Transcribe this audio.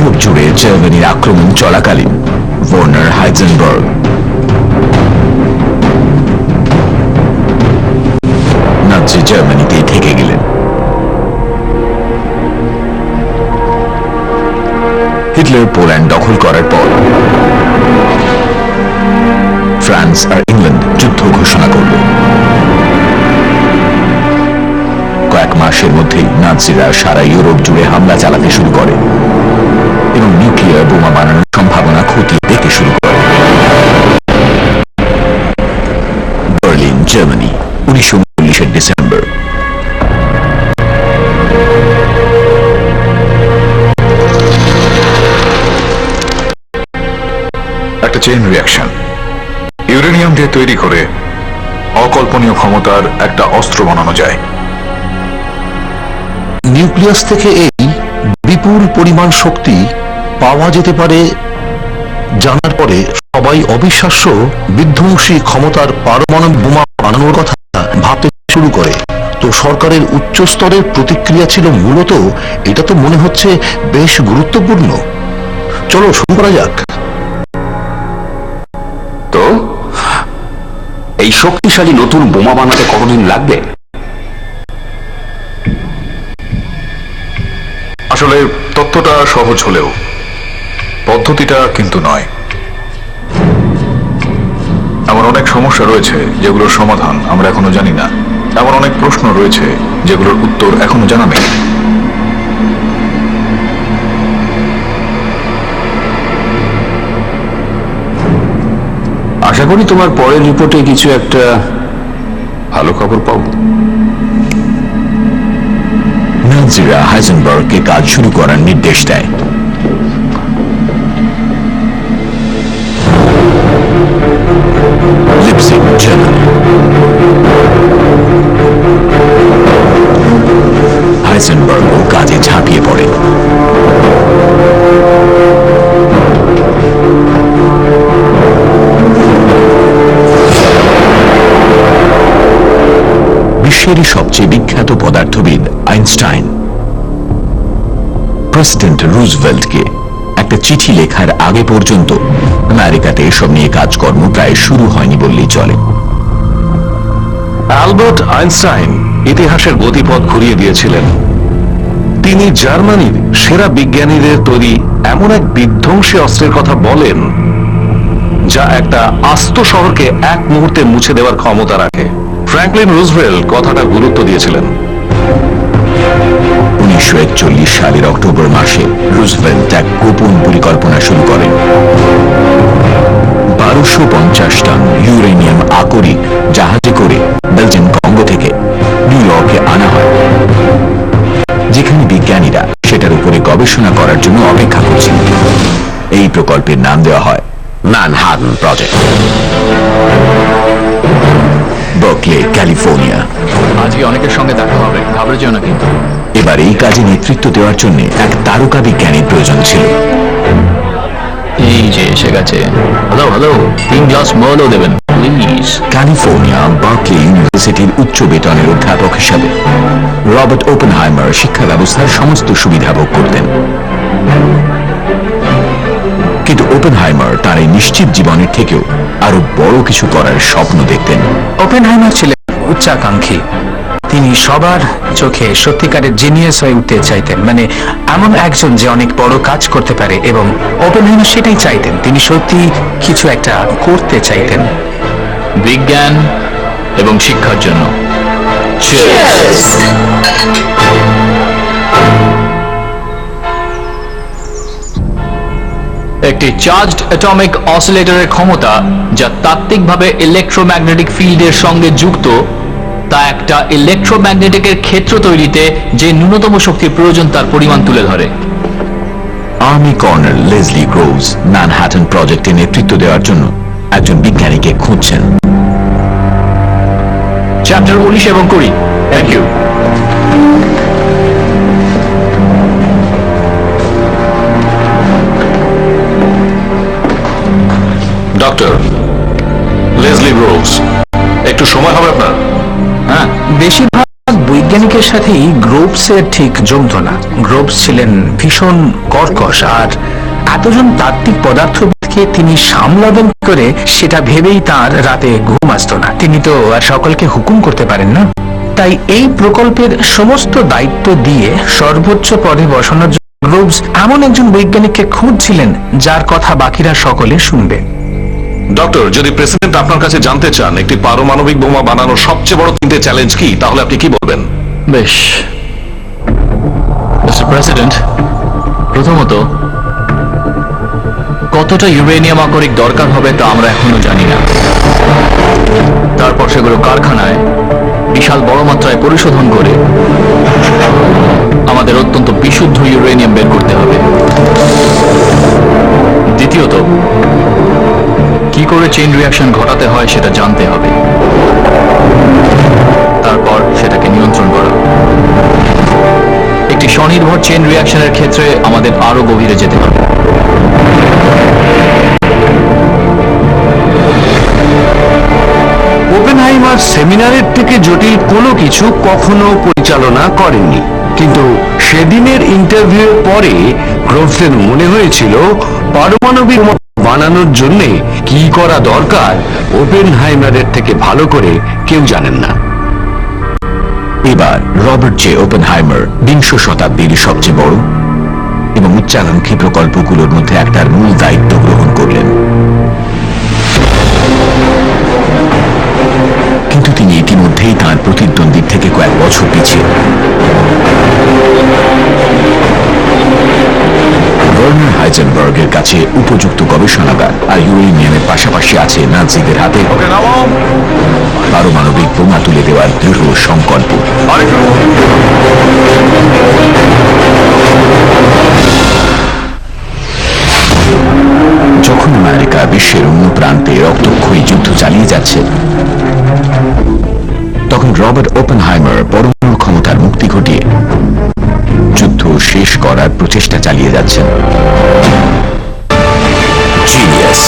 Europe জুড়ে জার্মানির আক্রমণ চলাকালীন ভোর্নার হাইজেনবার্গ। নাচি জার্মানিতেই কয়েক মাসের মধ্যেই নাজিরা সারা ইউরোপ জুড়ে হামলা চালাতে শুরু করে এবং নিউক্লিয়ার বোমা বানানোর সম্ভাবনা খতিয়ে দেখতে শুরু করে। বার্লিন, জার্মানি, উনিশশো উনচল্লিশের ডিসেম্বর। একটা চেইন রিয়াকশন ইউরেনিয়াম দিয়ে তৈরি করে অকল্পনীয় ক্ষমতার একটা অস্ত্র বানানো যায়। নিউক্লিয়াস থেকে এই বিপুল পরিমাণ শক্তি পাওয়া যেতে পারে, জানার পরে সবাই অবিশ্বাস্য বিধ্বংসী ক্ষমতার পারমাণবিক বোমা বানানোর কথা ভাবতে শুরু করে। তো সরকারের উচ্চ স্তরের প্রতিক্রিয়া ছিল মূলত, এটা তো মনে হচ্ছে বেশ গুরুত্বপূর্ণ। চলো শুরু করা যাক। তো, এই শক্তিশালী নতুন বোমা বানাতে কতদিন লাগবে? আসলে তত্ত্বটা সহজ হলেও, পদ্ধতিটা কিন্তু নয়। এমন অনেক সমস্যা রয়েছে যেগুলোর সমাধান আমরা এখনও জানি না। এমন অনেক প্রশ্ন রয়েছে যেগুলোর উত্তর এখনও জানা নেই। আশা করি তোমার পরের রিপোর্টে কিছু একটা ভালো খবর পাবো। নাজিরা হাইজেনবার্গকে কাজ শুরু করার নির্দেশ দেয়। কাজে ঝাঁপিয়ে পড়ে। বিশ্বেরই সবচেয়ে বিখ্যাত পদার্থবিদ, আইনস্টাইন। প্রেসিডেন্ট রুজভেল্টকে একটা চিঠি লেখার আগে পর্যন্ত আমেরিকাতে এসব নিয়ে কাজকর্ম প্রায় শুরু হয়নি বললেই চলে। অ্যালবার্ট আইনস্টাইন ইতিহাসের গতিপথ ঘুরিয়ে দিয়েছিলেন। তিনি জার্মানির সেরা বিজ্ঞানীদের তৈরি এমন এক বিধ্বংসী অস্ত্রের কথা বলেন, যা একটা আস্ত শহরকে এক মুহূর্তে মুছে দেওয়ার ক্ষমতা রাখে। ফ্র্যাঙ্কলিন রুজভেল কথাটা গুরুত্ব দিয়েছিলেন। উনিশশো একচল্লিশ সালের অক্টোবর মাসে রুজভেল্ট এক গোপন পরিকল্পনা শুরু করেন। বারোশো পঞ্চাশ টন ইউরেনিয়াম আকরিক জাহাজে করে বেলজিয়াম কঙ্গো থেকে নিউ ইয়র্কে আনা হয়। যেখানে বিজ্ঞানীরা সেটার উপরে গবেষণা করার জন্য অপেক্ষা করছেন। এই প্রকল্পের নাম দেওয়া হয় ম্যানহাটন প্রজেক্ট। বকলে ক্যালিফোর্নিয়া আজকে অনেকের সঙ্গে দেখা হবে ঘাবড়ে যেও না কিন্তু এবার এই কাজে নেতৃত্ব দেওয়ার জন্য এক তারকা বিজ্ঞানীর প্রয়োজন ছিল। এই যে এসে গেছে। হ্যালো হ্যালো তিন গ্লাস মলও দেবেন প্লিজ ক্যালিফোর্নিয়া বার্কলি ইউনিভার্সিটির উচ্চ বেতনের অধ্যাপক হিসাবে রবার্ট ওপেনহাইমার শিক্ষা ব্যবস্থার সমস্ত সুবিধা ভোগ করতেন। কিন্তু ওপেনহাইমার তার এই নিশ্চিত জীবনের থেকেও আরও বড় কিছু করার স্বপ্ন দেখতেন। ওপেনহাইমার ছিলেন উচ্চাকাঙ্ক্ষী। তিনি সবার চোখে সত্যিকারের জিনিয়াস হয়ে উঠতে চাইতেন। মানে এমন একজন যে অনেক বড় কাজ করতে পারে এবং ওপেনহাইমার সেটাই চাইতেন। তিনি সত্যি কিছু একটা করতে চাইতেন। বিজ্ঞান এবং শিক্ষার জন্য। Cheers! একটি চার্জড অ্যাটমিক অসিলেটরের ক্ষমতা যা তাত্ত্বিকভাবে ইলেকট্রোম্যাগনেটিক ফিল্ডের সঙ্গে যুক্ত তা একটা ইলেকট্রোম্যাগনেটিকের ক্ষেত্র তৈরিতে যে ন্যূনতম শক্তির প্রয়োজন তার পরিমাণ তুলে ধরে। Army colonel Leslie Groves Manhattan প্রজেক্টে নেতৃত্ব দেওয়ার জন্য একজন বিজ্ঞানীকে খুঁজছেন। চ্যাপ্টার উনিশ এবং কুড়ি। Thank you doctor Leslie Groves একটু সময় হবে আপনার? হ্যাঁ বেশিরভাগ বৈজ্ঞানিকের সাথেই গ্রোভসের ঠিক জমতো না গ্রোভস ছিলেন ভীষণ কর্কশ আর এতজন তাত্ত্বিক পদার্থবিদকে তিনি সামলাবেন করে, সেটা ভেবেই তার রাতে ঘুম আসতো না। তিনি তো আর সকলকে হুকুম করতে পারেন না। তাই এই প্রকল্পের সমস্ত দায়িত্ব দিয়ে সর্বোচ্চ পদে বসানোর জন্য গ্রোভস এমন একজন বৈজ্ঞানিককে খুঁজছিলেন, যার কথা বাকিরা সকলে শুনবে। ডক্টর যদি প্রেসিডেন্ট আপনার কাছে জানতে চান, একটি পারমাণবিক বোমা বানানোর সবচেয়ে বড় তিনটে চ্যালেঞ্জ কি, তাহলে আপনি কি বলবেন? বেশ। প্রেসিডেন্ট প্রথমত, কতটা ইউরেনিয়াম আকরিক দরকার হবে তা আমরা এখনও জানি না। তারপর সেগুলো কারখানায়, বিশাল বড় মাত্রায় পরিশোধন করে, আমাদের অত্যন্ত বিশুদ্ধ ইউরেনিয়াম বের করে চেইন রিয়াকশন ঘটাতে হয়, সেটা জানতে হবে। তারপর সেটাকে নিয়ন্ত্রণ করা। একটি স্বনির্ভর চেইন রিয়াকশনের ক্ষেত্রে আমাদের আরও গভীরে যেতে হবে। ওপেনহাইমার সেমিনারের থেকে জটিল কোনো কিছু কখনো পরিচালনা করেননি। কিন্তু সেদিনের ইন্টারভিউয়ের পরে গ্রোভসের মনে হয়েছিল, পারমাণবিক বানানোর জন্য কি করা দরকার, ওপেনহাইমারের থেকে ভালো করে কেউ জানেন না। এবার রবার্ট জে ওপেনহাইমার বিংশ শতাব্দীর সবচেয়ে বড় এবং উচ্চাকাঙ্ক্ষী প্রকল্পগুলোর মধ্যে একটার মূল দায়িত্ব গ্রহণ করলেন। কিন্তু তিনি ইতিমধ্যেই তাঁর প্রতিদ্বন্দ্বীর থেকে কয়েক বছর পিছিয়ে। ভার্নার হাইজেনবার্গের কাছে উপযুক্ত গবেষণাগার আর ইউরেনিয়ামের পাশাপাশি আছে নাজিদের হাতে পারমাণবিক বোমা তুলে দেওয়ার দৃঢ় সংকল্প। যখন আমেরিকা বিশ্বের অন্য প্রান্তে রক্তক্ষয়ী যুদ্ধ চালিয়ে যাচ্ছে তখন রবার্ট ওপেনহাইমার পরমাণু শেষ করার প্রচেষ্টা চালিয়ে যাচ্ছেন। জিনিয়াস